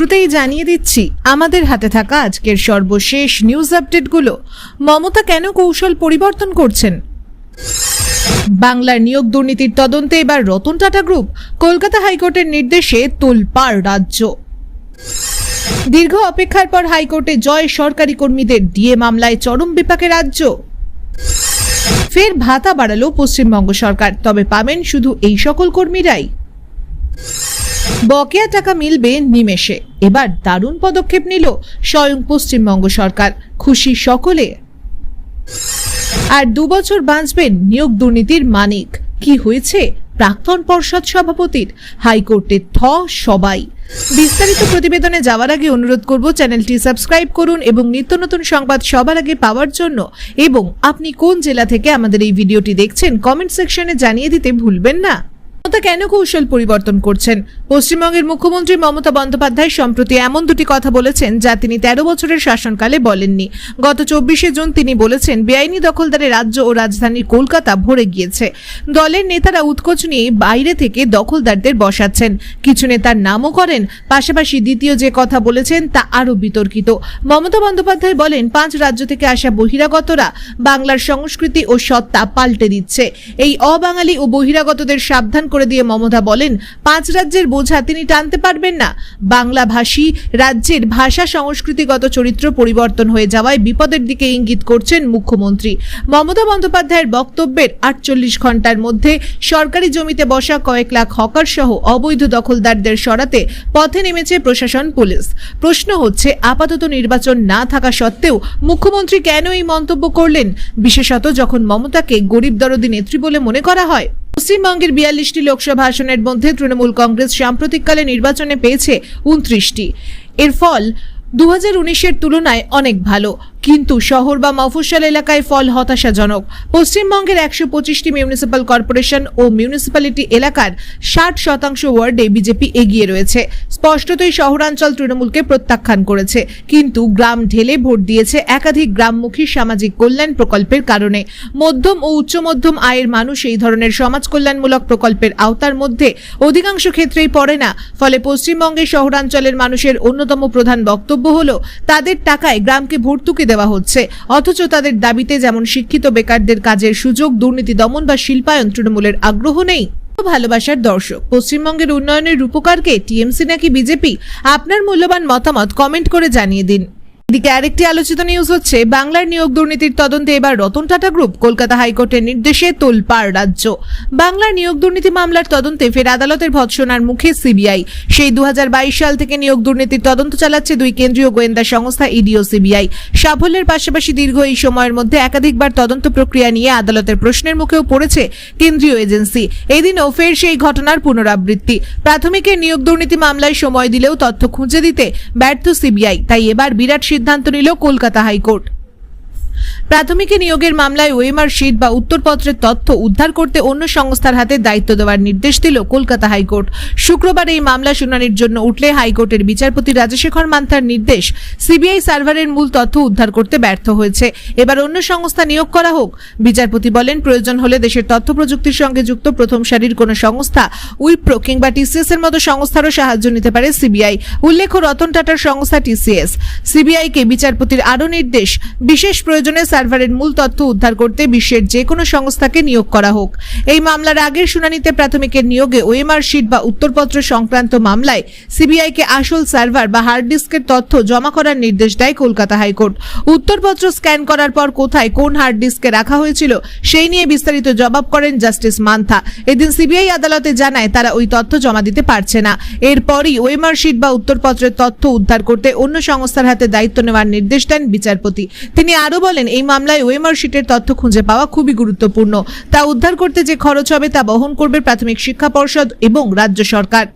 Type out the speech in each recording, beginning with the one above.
শুরুতেই জানিয়ে দিচ্ছি, আমাদের হাতে থাকা আজকের সর্বশেষ নিউজ আপডেটগুলো মমতা কেন কৌশল পরিবর্তন করছেন? বাংলার নিয়োগ দুর্নীতির তদন্তে এবার রতন টাটা গ্রুপ কলকাতা হাইকোর্টের নির্দেশে তোলপাড় রাজ্য। দীর্ঘ অপেক্ষার পর হাইকোর্টে জয় সরকারি কর্মীদের ডিএ মামলায় চরম বিপাকে রাজ্য। ফের ভাতা বাড়ালো পশ্চিমবঙ্গ সরকার, তবে পাবেন শুধু এই সকল কর্মীরাই। বকেয়া টাকা মিলবে নিমেষে। এবার দারুণ পদক্ষেপ নিল স্বয়ং পশ্চিমবঙ্গ সরকার। খুশি সকলে। আর দু বছর বাঁচবেন নিয়োগ দুর্নীতির মানিক। কি হয়েছে? প্রাক্তন পর্ষদ সভাপতির হাইকোর্টে থ সবাই। বিস্তারিত প্রতিবেদনে যাওয়ার আগে অনুরোধ করব চ্যানেলটি সাবস্ক্রাইব করুন এবং নিত্য নতুন সংবাদ সবার আগে পাওয়ার জন্য। এবং আপনি কোন জেলা থেকে আমাদের এই ভিডিওটি দেখছেন, কমেন্ট সেকশনে জানিয়ে দিতে ভুলবেন না। মমতা কেন কৌশল পরিবর্তন করছেন? পশ্চিমবঙ্গের মুখ্যমন্ত্রী মমতা বন্দ্যোপাধ্যায় সম্প্রতি এমন দুটি কথা বলেছেন যা তিনি তেরো বছরের শাসনকালে বলেননি। গত চব্বিশে জুন তিনি বলেছেন, বেআইনি দখলদারে রাজ্য ও রাজধানী কলকাতা ভরে গিয়েছে। দলের নেতারা উৎকোচ নিয়ে বাইরে থেকে দখলদারদের বসাচ্ছেন। কিছু নেতার নামও করেন, পাশাপাশি দ্বিতীয় যে কথা বলেছেন তা আরও বিতর্কিত। মমতা বন্দ্যোপাধ্যায় বলেন, পাঁচ রাজ্য থেকে আসা বহিরাগতরা বাংলার সংস্কৃতি ও সত্তা পাল্টে দিচ্ছে। এই অবাঙালি ও বহিরাগতদের সাবধান করে দিয়ে মমতা বলেন, পাঁচ রাজ্যের বোঝা তিনি টানতে পারবেন না। বাংলা ভাষী রাজ্যের ভাষা সংস্কৃতিগত চরিত্র পরিবর্তন হয়ে যাওয়ায় বিপদের দিকে ইঙ্গিত করছেন মুখ্যমন্ত্রী। মমতা বন্দ্যোপাধ্যায়ের বক্তব্যের আটচল্লিশ ঘণ্টার মধ্যে সরকারি জমিতে বসা কয়েক লাখ হকার সহ অবৈধ দখলদারদের সরাতে পথে নেমেছে প্রশাসন পুলিশ। প্রশ্ন হচ্ছে, আপাতত নির্বাচন না থাকা সত্ত্বেও মুখ্যমন্ত্রী কেন এই মন্তব্য করলেন? বিশেষত যখন মমতাকে গরিব দরদি নেত্রী বলে মনে করা হয়। পশ্চিমবঙ্গের বিয়াল্লিশটি লোকসভা আসনের মধ্যে তৃণমূল কংগ্রেস সাম্প্রতিককালে নির্বাচনে পেয়েছে উনত্রিশটি। এর ফল দু হাজার তুলনায় অনেক ভালো। কিন্তু শহর বা মফস্বল এলাকায় ফল হতাশাজনক। পশ্চিমবঙ্গের একশো পঁচিশটি মিউনিসিপ্যাল কর্পোরেশন ও মিউনিসিপ্যালিটি এলাকার ষাট শতাংশ ওয়ার্ডে বিজেপি এগিয়ে রয়েছে। স্পষ্টতই শহরাঞ্চল তৃণমূলকে প্রত্যাখ্যান করেছে। কিন্তু গ্রাম ঢেলে ভোট দিয়েছে একাধিক গ্রামমুখী সামাজিক কল্যাণ প্রকল্পের কারণে। মধ্যম ও উচ্চ মধ্যম আয়ের মানুষ এই ধরনের সমাজ কল্যাণমূলক প্রকল্পের আওতার মধ্যে অধিকাংশ ক্ষেত্রেই পড়ে না। ফলে পশ্চিমবঙ্গের শহরাঞ্চলের মানুষের অন্যতম প্রধান বক্তব্য হলো, তাদের টাকায় গ্রামকে ভর্তুকি দেওয়া হচ্ছে। অথচ তাদের দাবিতে যেমন শিক্ষিত বেকারদের কাজের সুযোগ, দুর্নীতি, দমন বা শিল্পায়ন তৃণমূলের আগ্রহ নেই ভালোবাসার দর্শক। পশ্চিমবঙ্গের উন্নয়নের রূপকারকে টিএমসি নাকি বিজেপি? আপনার মূল্যবান মতামত কমেন্ট করে জানিয়ে দিন। এদিকে আরেকটি আলোচিত নিউজ হচ্ছে, বাংলার নিয়োগ দুর্নীতির তদন্তে এবার রতন টাটা গ্রুপ কলকাতা হাইকোর্টের নির্দেশে তোলপাড় রাজ্য। বাংলার নিয়োগ দুর্নীতি মামলার তদন্তে ফের আদালতের ভৎসনার মুখে সিবিআই। সেই দু হাজার বাইশ সাল থেকে নিয়োগ দুর্নীতির তদন্ত চালাচ্ছে দুই কেন্দ্রীয় গোয়েন্দা সংস্থা ইডি ও সিবিআই। সাফল্যের পাশাপাশি দীর্ঘ এই সময়ের মধ্যে একাধিকবার তদন্ত প্রক্রিয়া নিয়ে আদালতের প্রশ্নের মুখেও পড়েছে কেন্দ্রীয় এজেন্সি। এদিনও ফের সেই ঘটনার পুনরাবৃত্তি। প্রাথমিকের নিয়োগ দুর্নীতি মামলায় সময় দিলেও তথ্য খুঁজে দিতে ব্যর্থ সিবিআই। তাই এবার বিরাট সিদ্ধান্ত নিল কলকাতা হাইকোর্ট। প্রাথমিকে নিয়োগের মামলায় ওয়েমার শিট বা উত্তরপত্রের তথ্য উদ্ধার করতে অন্য সংস্থার হাতে দায়িত্ব দেওয়ার নির্দেশ দিল কলকাতা হাইকোর্ট। শুক্রবার এই মামলা শুনানির জন্য উঠলে হাইকোর্টের বিচারপতি রাজশেখর মান্থার নির্দেশ সিবিআই সার্ভারের মূল তথ্য উদ্ধার করতে ব্যর্থ হয়েছে। এবার অন্য সংস্থা নিয়োগ করা হোক। বিচারপতি বলেন, প্রয়োজন হলে দেশের তথ্য প্রযুক্তির সঙ্গে যুক্ত প্রথম সারির কোনো সংস্থা, উইপ্রো কিংবা টিসিএস এর মতো সংস্থারও সাহায্য নিতে পারে সিবিআই। উল্লেখ্য, রতন টাটার সংস্থা টিসিএস সিবিআই কে বিচারপতির আরও নির্দেশ, বিশেষ প্রয়োজনে সার্ভারের মূল তথ্য উদ্ধার করতে বিশ্বের যে কোনো সংস্থাকে নিয়োগ করা হোক। এই মামলার আগের শুনানিতে প্রাথমিকের নিয়োগে ওএমআর শিট বা উত্তরপত্র সংক্রান্ত মামলায় সিবিআই কে আসল সার্ভার বা হার্ড ডিস্কের তথ্য জমা করার নির্দেশ দেয় কলকাতা হাইকোর্ট। উত্তরপত্র স্ক্যান করার পর কোথায় কোন হার্ড ডিস্কে রাখা হয়েছিল সেই নিয়ে বিস্তারিত জবাব করেন জাস্টিস মান্থা। এদিন সিবিআই আদালতে জানায় তারা ওই তথ্য জমা দিতে পারছে না। এরপরই ওএমআর শিট বা উত্তরপত্রের তথ্য উদ্ধার করতে অন্য সংস্থার হাতে দায়িত্ব নেওয়ার নির্দেশ দেন বিচারপতি। তিনি আরও বলেন, এই মামলায় ওএমআর শিটের তথ্য খুঁজে পাওয়া খুবই গুরুত্বপূর্ণ। তা উদ্ধার করতে যে খরচ হবে তা বহন করবে প্রাথমিক শিক্ষা পর্ষদ এবং রাজ্য সরকার।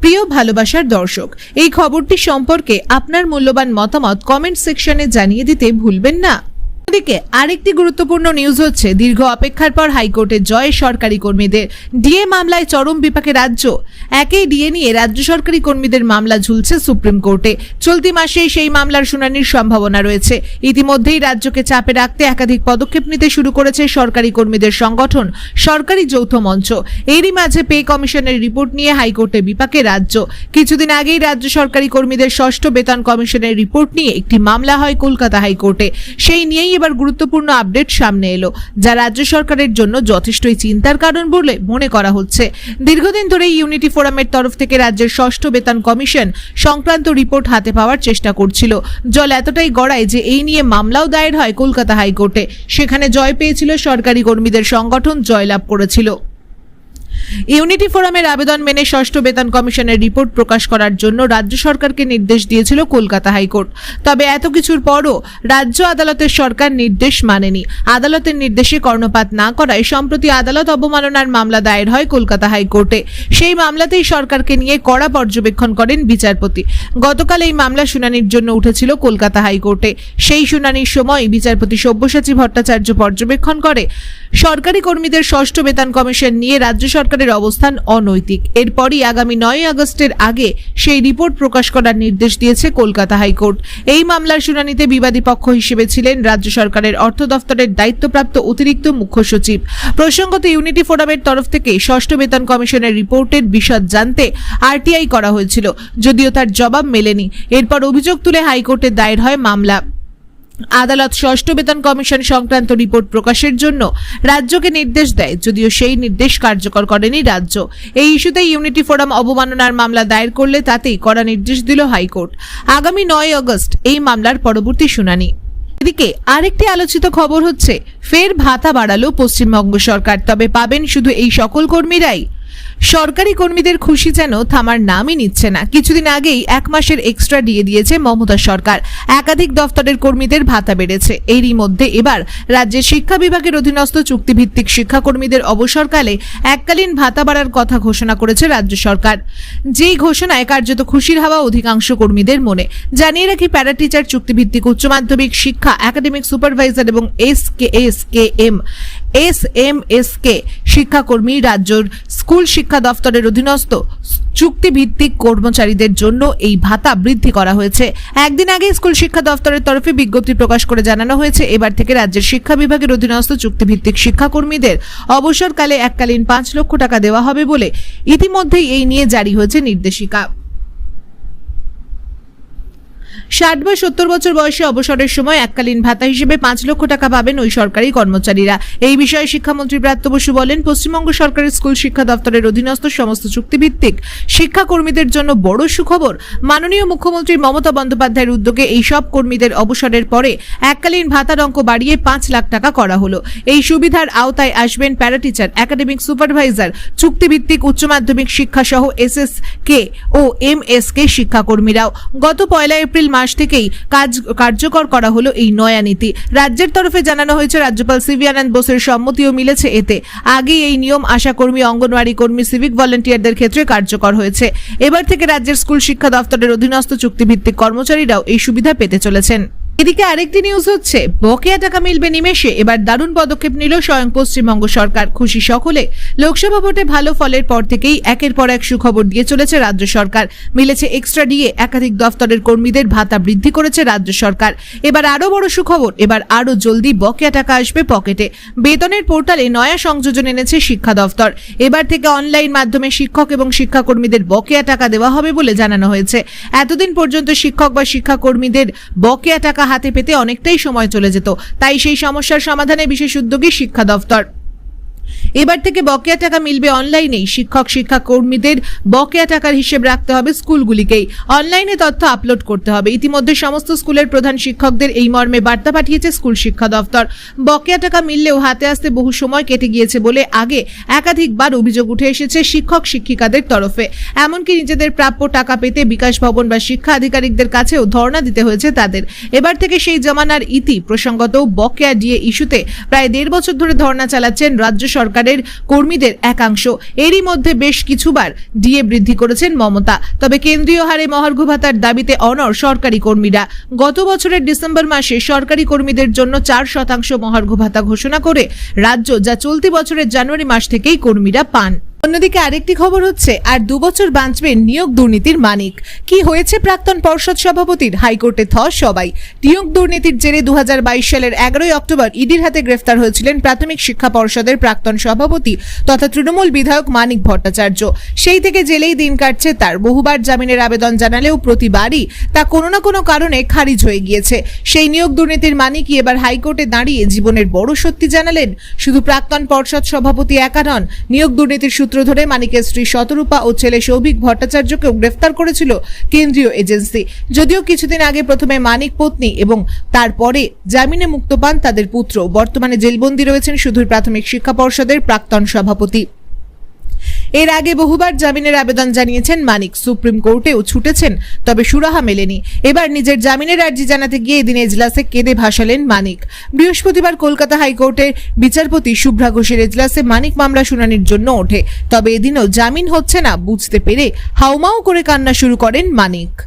প্রিয় ভালোবাসার দর্শক, এই খবরটি সম্পর্কে আপনার মূল্যবান মতামত কমেন্ট সেকশনে জানিয়ে দিতে ভুলবেন না। দিকে আরেকটি গুরুত্বপূর্ণ নিউজ হচ্ছে, দীর্ঘ অপেক্ষার পর হাইকোর্টে জয় সরকারি কর্মীদের ডিএ মামলায় চরম বিপাকে রাজ্য। একই ডিএ নিয়ে রাজ্য সরকারি কর্মীদের মামলা ঝুলছে সুপ্রিম কোর্টে। চলতি মাসেই সেই মামলার শুনানির সম্ভাবনা রয়েছে। ইতিমধ্যেই রাজ্যকে চাপে রাখতে একাধিক পদক্ষেপ নিতে শুরু করেছে সরকারি কর্মীদের সংগঠন, সরকারি যৌথ মঞ্চ। এরই মাঝে পে কমিশনের রিপোর্ট নিয়ে হাইকোর্টে বিপাকে রাজ্য। কিছুদিন আগেই রাজ্য সরকারি কর্মীদের ষষ্ঠ বেতন কমিশনের রিপোর্ট নিয়ে একটি মামলা হয় কলকাতা হাইকোর্টে। সেই নিয়েই এবার গুরুত্বপূর্ণ আপডেট সামনে এলো, যা রাজ্য সরকারের জন্য যথেষ্টই চিন্তার কারণ বলে মনে করা হচ্ছে। দীর্ঘদিন ধরে ইউনিটি ফোরামের তরফ থেকে রাজ্যের ষষ্ঠ বেতন কমিশন সংক্রান্ত রিপোর্ট হাতে পাওয়ার চেষ্টা করছিল। জল এতটাই গড়ায় যে এই নিয়ে মামলাও দায়ের হয় কলকাতা হাইকোর্টে। সেখানে জয় পেয়েছিল সরকারি কর্মীদের সংগঠন জয়লাভ করেছিল। ইউনিটি ফোরামের আবেদন মেনে ষষ্ঠ বেতন কমিশনের রিপোর্ট প্রকাশ করার জন্য রাজ্য সরকারকে নির্দেশ দিয়েছিল কলকাতা হাইকোর্ট। তবে এত কিছুর পরও রাজ্য আদালতের সরকার নির্দেশ মানেনি। আদালতের নির্দেশে কর্ণপাত না করায় সম্প্রতি আদালত অবমাননার মামলা দায়ের হয় কলকাতা হাইকোর্টে। সেই মামলাতেই সরকারকে নিয়ে কড়া পর্যবেক্ষণ করেন বিচারপতি। গতকাল এই মামলা শুনানির জন্য উঠেছিল কলকাতা হাইকোর্টে। সেই শুনানির সময় বিচারপতি সব্যসাচী ভট্টাচার্য পর্যবেক্ষণ করে, সরকারি কর্মীদের ষষ্ঠ বেতন কমিশন নিয়ে রাজ্য সরকারের অবস্থান অনৈতিক। এরপরই আগামী নয় আগস্টের আগে সেই রিপোর্ট প্রকাশ করার নির্দেশ দিয়েছে কলকাতা হাইকোর্ট। এই মামলার শুনানিতে বিবাদী পক্ষ হিসেবে ছিলেন রাজ্য সরকারের অর্থ দফতরের দায়িত্বপ্রাপ্ত অতিরিক্ত মুখ্য সচিব। প্রসঙ্গত ইউনিটি ফোরামের তরফ থেকে ষষ্ঠ বেতন কমিশনের রিপোর্টের বিশদ জানতে আরটিআই করা হয়েছিল, যদিও তার জবাব মেলেনি। এরপর অভিযোগ তুলে হাইকোর্টে দায়ের হয় মামলা। আদালত ষষ্ঠ বেতন কমিশন সংক্রান্ত রিপোর্ট প্রকাশের জন্য রাজ্যকে নির্দেশ দেয়, যদিও সেই নির্দেশ কার্যকর করেনি রাজ্য। এই ইস্যুতে ইউনিটি ফোরাম অবমাননার মামলা দায়ের করলে তাতেই কড়া নির্দেশ দিল হাইকোর্ট। আগামী নয় আগস্ট এই মামলার পরবর্তী শুনানি। এদিকে আরেকটি আলোচিত খবর হচ্ছে, ফের ভাতা বাড়ালো পশ্চিমবঙ্গ সরকার, তবে পাবেন শুধু এই সকল কর্মীরাই। সরকারি কর্মীদের খুশি যেন থামার নামই নিচ্ছে না। কিছুদিন আগেই এক মাসের এক্সট্রা দিয়ে দিয়েছে মমতা সরকার। একাধিক দফতরের কর্মীদের ভাতা বেড়েছে। এরই মধ্যে এবার রাজ্যের শিক্ষা বিভাগের অধীনস্থ চুক্তিভিত্তিক শিক্ষাকর্মীদের অবসরকালে এককালীন ভাতা বাড়ার কথা ঘোষণা করেছে রাজ্য সরকার। যেই ঘোষণায় কার্যত খুশির হাওয়া অধিকাংশ কর্মীদের মনে। জানিয়ে রাখি প্যারা টিচার চুক্তিভিত্তিক উচ্চ মাধ্যমিক শিক্ষা একাডেমিক সুপারভাইজার এবং S K S K M S M S K শিক্ষাকর্মী রাজ্যের স্কুল শিক্ষা দফতরের অধীনস্থ চুক্তিভিত্তিক কর্মচারীদের জন্য এই ভাতা বৃদ্ধি করা হয়েছে। একদিন আগে স্কুল শিক্ষা দফতরের তরফে বিজ্ঞপ্তি প্রকাশ করে জানানো হয়েছে, এবার থেকে রাজ্যের শিক্ষা বিভাগের অধীনস্থ চুক্তিভিত্তিক শিক্ষাকর্মীদের অবসরকালে এককালীন পাঁচ লক্ষ টাকা দেওয়া হবে বলে ইতিমধ্যেই এই নিয়ে জারি হয়েছে নির্দেশিকা। ষাট বা সত্তর বছর বয়সে অবসরের সময় এককালীন ভাতা হিসেবে পাঁচ লক্ষ টাকা পাবেন ওই সরকারি কর্মচারীরা। এই বিষয়ে শিক্ষামন্ত্রী ব্রাত্য বসু বলেন, পশ্চিমবঙ্গ সরকারের স্কুল শিক্ষা দপ্তরের অধীনস্থ সমস্ত চুক্তিভিত্তিক শিক্ষাকর্মীদের জন্য বড় সুখবর। মাননীয় মুখ্যমন্ত্রী মমতা বন্দ্যোপাধ্যায়ের উদ্যোগে এই সব কর্মীদের অবসরের পরে এককালীন ভাতার অঙ্ক বাড়িয়ে পাঁচ লাখ টাকা করা হলো। এই সুবিধার আওতায় আসবেন প্যারাটিচার, একাডেমিক সুপারভাইজার, চুক্তিভিত্তিক উচ্চ মাধ্যমিক শিক্ষা সহ এস এস কে ও এম এস কে শিক্ষাকর্মীরাও। গত পয়লা এপ্রিল মাস থেকেই কাজ, কার্যকর করা হলো এই নয়া নীতি। রাজ্যের তরফে জানানো হয়েছে, রাজ্যপাল সিভি আনন্দ বোসের সম্মতিও মিলেছে এতে। আগে এই নিয়ম আশাকর্মী, অঙ্গনওয়াড়ি কর্মী সিভিক ভলেন্টিয়ারদের ক্ষেত্রে কার্যকর হয়েছে। এবার থেকে রাজ্যের স্কুল শিক্ষা দফতরের অধীনস্থ চুক্তিভিত্তিক কর্মচারীরাও এই সুবিধা পেতে চলেছেন। এদিকে আরেকটি নিউজ হচ্ছে, বকেয়া টাকা মিলবে নিমেষে, এবার দারুণ পদক্ষেপ নিল স্বয়ং পশ্চিমবঙ্গ সরকার। খুশি সকলে, লোকসভা ভোটে ভালো ফলের পর থেকেই একের পর এক সুখবর দিয়ে চলেছে রাজ্য সরকার। মিলেছে এক্সট্রা ডিএ একাধিক দফতরের কর্মীদের ভাতা বৃদ্ধি করেছে রাজ্য সরকার। এবার আরও বড় সুখবর, এবার আরও জলদি বকেয়া টাকা আসবে পকেটে। বেতনের পোর্টালে নয়া সংযোজন এনেছে শিক্ষা দফতর। এবার থেকে অনলাইন মাধ্যমে শিক্ষক এবং শিক্ষাকর্মীদের বকেয়া টাকা দেওয়া হবে বলে জানানো হয়েছে। এতদিন পর্যন্ত শিক্ষক বা শিক্ষাকর্মীদের বকেয়া টাকা হাতে পেতে অনেকটাই সময় চলে যেত। তাই সেই সমস্যার সমাধানে বিশেষ উদ্যোগী শিক্ষা দফতর। এবার থেকে বকেয়া টাকা মিলবে অনলাইনেই। শিক্ষক শিক্ষা কর্মীদের বকেয়া টাকার হিসেব রাখতে হবে স্কুলগুলিকেই। অনলাইনে তথ্য আপলোড করতে হবে। ইতিমধ্যে সমস্ত স্কুলের প্রধান শিক্ষকদের এই মর্মে বার্তা পাঠিয়েছে স্কুল শিক্ষা দফতর। বকেয়া টাকা মিললেও হাতে আসতে বহু সময় কেটে গিয়েছে বলে আগে একাধিকবার অভিযোগ উঠে এসেছে শিক্ষক, শিক্ষিকাদের তরফে। এমনকি নিজেদের প্রাপ্য টাকা পেতে বিকাশ ভবন বা শিক্ষা আধিকারিকদের কাছেও ধর্ণা দিতে হয়েছে তাদের। এবার থেকে সেই জমানার ইতি প্রসঙ্গত বকেয়া ডিএ ইস্যুতে প্রায় দেড় বছর ধরে ধর্ণা চালাচ্ছেন রাজ্য সরকারের কর্মীদের একাংশ। এরই মধ্যে বেশ কিছুবার ডিএ বৃদ্ধি করেছেন মমতা। তবে কেন্দ্রীয় হারে মহার্ঘ ভাতার দাবিতে অনর সরকারি কর্মীরা। গত বছরের ডিসেম্বর মাসে সরকারি কর্মীদের জন্য চার শতাংশ মহার্ঘ ভাতা ঘোষণা করে রাজ্য যা চলতি বছরের জানুয়ারি মাস থেকেই কর্মীরা পান। অন্যদিকে আরেকটি খবর হচ্ছে, আর দুবছর বাঁচবেন নিয়োগ দুর্নীতির মানিক। কি হয়েছে প্রাক্তন পর্ষদ সভাপতির? হাইকোর্টে থ সবাই। নিয়োগ দুর্নীতির জেরে দু সালের এগারোই অক্টোবর ইডির হাতে গ্রেফতার হয়েছিলেন প্রাথমিক শিক্ষা পর্ষদের প্রাক্তন সভাপতি তথা তৃণমূল বিধায়ক মানিক ভট্টাচার্য। সেই থেকে জেলেই দিন কাটছে তার। বহুবার জামিনের আবেদন জানালেও প্রতিবারই তা কোনো না কোনো কারণে খারিজ হয়ে গিয়েছে। সেই নিয়োগ দুর্নীতির মানিকই এবার হাইকোর্টে দাঁড়িয়ে জীবনের বড় সত্যি জানালেন। শুধু প্রাক্তন পর্ষদ সভাপতি একা নন, নিয়োগ দুর্নীতির ধরে মানিকের স্ত্রী শতরূপা ও ছেলে সৌভিক ভট্টাচার্যকেও গ্রেফতার করেছিল কেন্দ্রীয় এজেন্সি। যদিও কিছুদিন আগে প্রথমে মানিক পত্নী এবং তারপরে জামিনে মুক্ত পান তাদের পুত্র। বর্তমানে জেলবন্দী রয়েছেন শুধুই প্রাথমিক শিক্ষা পর্ষদের প্রাক্তন সভাপতি। এর আগে বহুবার জামিনের আবেদন জানিয়েছেন মানিক। সুপ্রিম কোর্টেও ছুটেছেন, তবে সুরাহা মেলেনি। এবার নিজের জামিনের আর্জি জানাতে গিয়ে এদিন এজলাসে কেঁদে ভাসালেন মানিক। বৃহস্পতিবার কলকাতা হাইকোর্টের বিচারপতি শুভ্রা ঘোষের এজলাসে মানিক মামলা শুনানির জন্য ওঠে, তবে এদিনও জামিন হচ্ছে না বুঝতে পেরে হাউমাউ করে কান্না শুরু করেন মানিক।